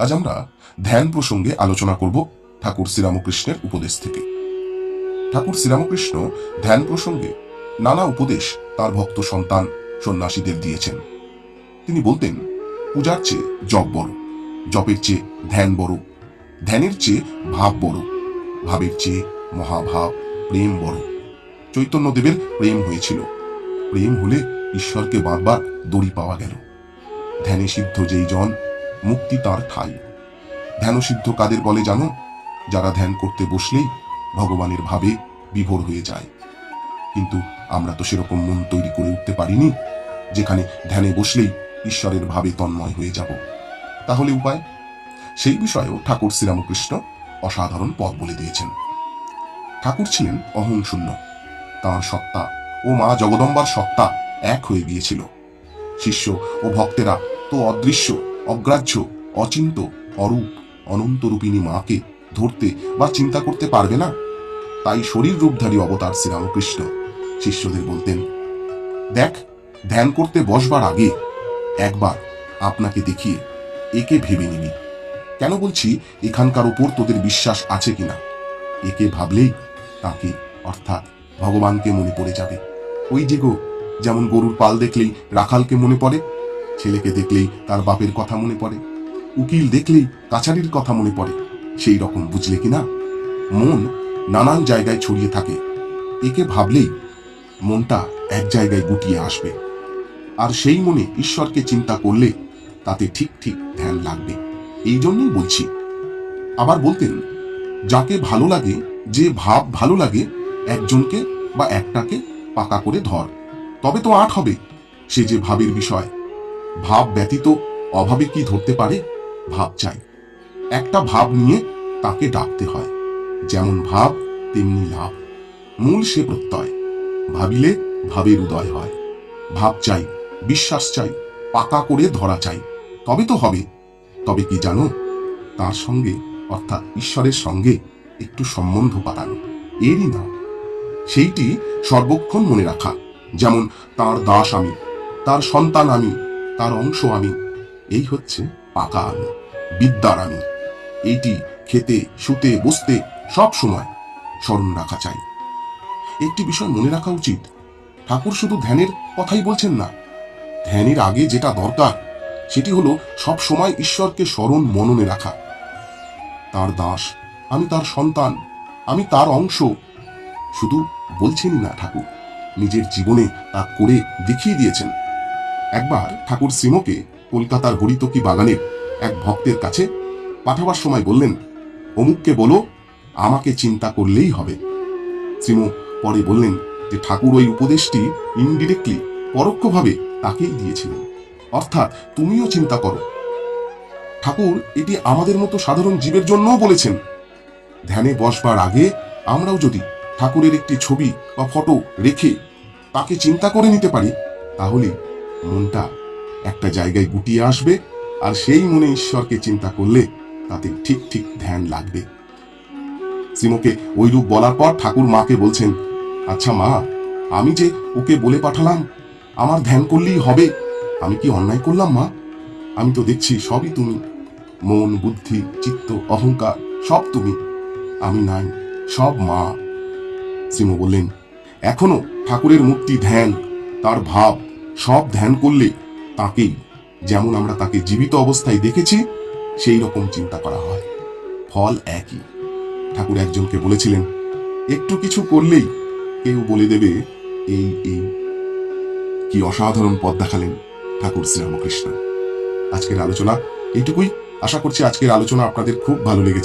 আজ আমরা ধ্যান প্রসঙ্গে আলোচনা করব ঠাকুর শ্রীরামকৃষ্ণের উপদেশ থেকে। ঠাকুর শ্রীরামকৃষ্ণ ধ্যান প্রসঙ্গে নানা উপদেশ তার ভক্ত সন্তান সন্ন্যাসীদের দিয়েছেন। তিনি বলতেন, পূজার চেয়ে জপ বড়, জপের চেয়ে ধ্যান বড়, ধ্যানের চেয়ে ভাব বড়, ভাবের চেয়ে মহাভাব, প্রেম বড়। চৈতন্যদেবের প্রেম হয়েছিল। প্রেম হলে ঈশ্বরকে বারবার দড়ি পাওয়া গেল। ধ্যানে সিদ্ধ যেই জন মুক্তি তার ঠাই। ধ্যান সিদ্ধ কাদের বলে জানো? যারা ধ্যান করতে বসলেই ভগবানের ভাবে বিভোর হয়ে যায়। কিন্তু আমরা তো সেরকম মন তৈরি করে উঠতে পারিনি, যেখানে ধ্যানে বসলেই ঈশ্বরের ভাবে তন্ময় হয়ে যাব। তাহলে উপায়? সেই বিষয়েও ঠাকুর শ্রীরামকৃষ্ণ অসাধারণ পথ বলে দিয়েছেন। ঠাকুর ছিলেন অহং শূন্য। তাঁর সত্তা ও মা জগদম্বার সত্তা এক হয়ে গিয়েছিল। শিষ্য ও ভক্তেরা তো অদৃশ্য। অগ্রাহ্য, অচিন্ত, অরূপ অনন্তরূপিণী মাকে ধরতে বা চিন্তা করতে পারবে না? তাই শরীর রূপধারী অবতার শ্রীরামকৃষ্ণ শিষ্যদের বলতেন, দেখ, ধ্যান করতে বসবার আগে একবার আপনাকে দেখিয়ে একে ভেবে নিবি। কেন বলছি এখানকার ওপর তোদের বিশ্বাস আছে কিনা? একে ভাবলেই তাকে অর্থাৎ ভগবানকে মনে পড়ে যাবে। ওই যে গো যেমন গরুর পাল দেখলেই রাখালকে মনে পড়ে ছেলেকে দেখলেই তার বাপের কথা মনে পড়ে। উকিল দেখলেই কাছারির কথা মনে পড়ে। সেই রকম বুঝলে কিনা? মন নানান জায়গায় ছড়িয়ে থাকে। একে ভাবলেই মনটা এক জায়গায় গুটিয়ে আসবে। আর সেই মনে ঈশ্বরকে চিন্তা করলে তাতে ঠিক ঠিক ধ্যান লাগবে। এই জন্যই বলছি। আবার বলতেন, যাকে ভালো লাগে, যে ভাব ভালো লাগে, একজনকে বা একটাকে পাকা করে ধর। তবে তো আট হবে। সে যে ভাবের বিষয় ভাব ব্যতীত অভাবে কি ধরতে পারে? ভাব চাই। একটা ভাব নিয়ে তাকে ডাকতে হয়। যেমন ভাব, তেমনি লাভ। মূল সে প্রত্যয়। ভাবিলে ভাবের উদয় হয়। ভাব চাই, বিশ্বাস চাই, পাকা করে ধরা চাই। তবে তো হবে। তবে কি জানো? তার সঙ্গে, অর্থাৎ ঈশ্বরের সঙ্গে একটু সম্বন্ধ পাতানো এরই না সেইটি সর্বক্ষণ মনে রাখা। যেমন, তার দাস আমি, তার সন্তান আমি তার অংশ আমি। এই হচ্ছে পাকা আমি বিদ্যার আমি এইটি খেতে, শুতে, বসতে সব সময় স্মরণ রাখা চাই। একটি বিষয় মনে রাখা উচিত। ঠাকুর শুধু ধ্যানের কথাই বলছেন না। ধ্যানের আগে যেটা দরকার, সেটি হলো সব সময় ঈশ্বরকে স্মরণ মননে রাখা। তার দাস, আমি তার সন্তান, আমি তার অংশ। শুধু বলছেন না ঠাকুর, নিজের জীবনে তা করে দেখিয়ে দিয়েছেন। একবার ঠাকুর শ্রীমকে কলকাতার হরিতকি বাগানের এক ভক্তের কাছে পাঠাবার সময় বললেন, অমুককে বলো, আমাকে চিন্তা করলেই হবে। শ্রীম পরে বললেন যে ঠাকুর ওই উপদেশটি ইনডিরেক্টলি পরোক্ষভাবে তাকেই দিয়েছিলেন। অর্থাৎ তুমিও চিন্তা করো। ঠাকুর, এটি আমাদের মতো সাধারণ জীবের জন্যও বলেছেন। ধ্যানে বসবার আগে আমরাও যদি ঠাকুরের একটি ছবি বা ফটো রেখে তাকে চিন্তা করে নিতে পারি, তাহলে মনটা একটা জায়গায় গুটিয়ে আসবে আর সেই মনে ঈশ্বরকে চিন্তা করলে তাতে ঠিক ঠিক ধ্যান লাগবে। শ্রীমকে ওইরূপ বলার পর ঠাকুর মাকে বলছেন আচ্ছা মা, আমি যে ওকে বলে পাঠালাম, আমার ধ্যান করলেই হবে। আমি কি অন্যায় করলাম মা? আমি তো দেখছি সবই তুমি। মন, বুদ্ধি, চিত্ত, অহংকার, সব তুমি। আমি নাই, সব মা। শ্রীম বললেন, এখনও ঠাকুরের মূর্তি ধ্যান, তার ভাব সব ধ্যান করলে তাকেই, যেমন আমরা তাকে জীবিত অবস্থায় দেখেছি, সেই রকম চিন্তা করা হয়। ফল একই। ঠাকুর একজনকে বলেছিলেন, একটু কিছু করলেই কেউ বলে দেবে, এই এই। কি অসাধারণ পথ দেখালেন ঠাকুর শ্রীরামকৃষ্ণ। আজকের আলোচনা এইটুকুই। আশা করছি আজকের আলোচনা আপনাদের খুব ভালো লেগেছে।